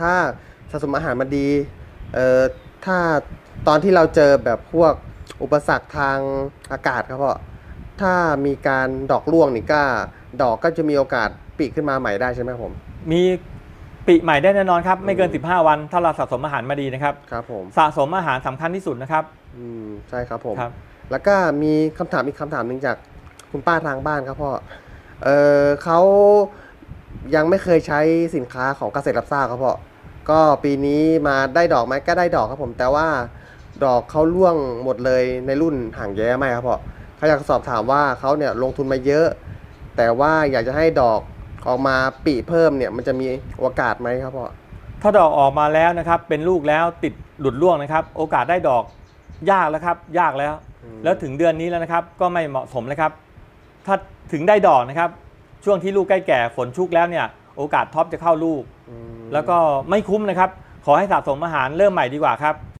ถ้าสะสมอาหารมาดี เอ่อ ถ้าตอนที่เราเจอแบบพวกอุปสรรคทางอากาศครับพ่อ ถ้ามีการดอกร่วงนี่ก็ ดอกก็จะมีโอกาสปีกขึ้นมาใหม่ได้ใช่ไหมครับผม มีปีใหม่ได้แน่นอนครับไม่เกินอืม15 วันถ้าเราสะสมอาหารมาดีนะครับ ครับผม สะสมอาหารสำคัญที่สุดนะครับ อืม ใช่ครับผม ครับ แล้วก็มีคำถามอีกคำถามหนึ่งจากคุณป้าทางบ้านครับพ่อ เออเขา ยังไม่เคยใช้สินค้าของเกษตรรับทราบครับพ่อก็ปีนี้มาได้ดอกไหมก็ได้ดอกครับผม แต่ว่าดอกเขาร่วงหมดเลยในรุ่นห่างแย้ไหมครับพ่อเขาอยากสอบถามว่าเขาเนี่ยลงทุนมาเยอะ แต่ว่าอยากจะให้ดอกออกมาปีเพิ่มเนี่ยมันจะมีโอกาสไหมครับพ่อถ้าดอกออกมาแล้วนะครับ เป็นลูกแล้วติดหลุดร่วงนะครับ โอกาสได้ดอกยากแล้วครับ ยากแล้วอืมแล้วถึงเดือนนี้แล้วนะครับ ก็ไม่เหมาะสมแล้วครับ ถ้าถึงได้ดอกนะครับ ช่วงที่ลูกใกล้แก่ฝนชุกแล้วเนี่ยโอกาสท็อปจะเข้าลูกอืมแล้วก็ไม่คุ้มนะครับ ขอให้สะสมอาหารเริ่มใหม่ดีกว่าครับ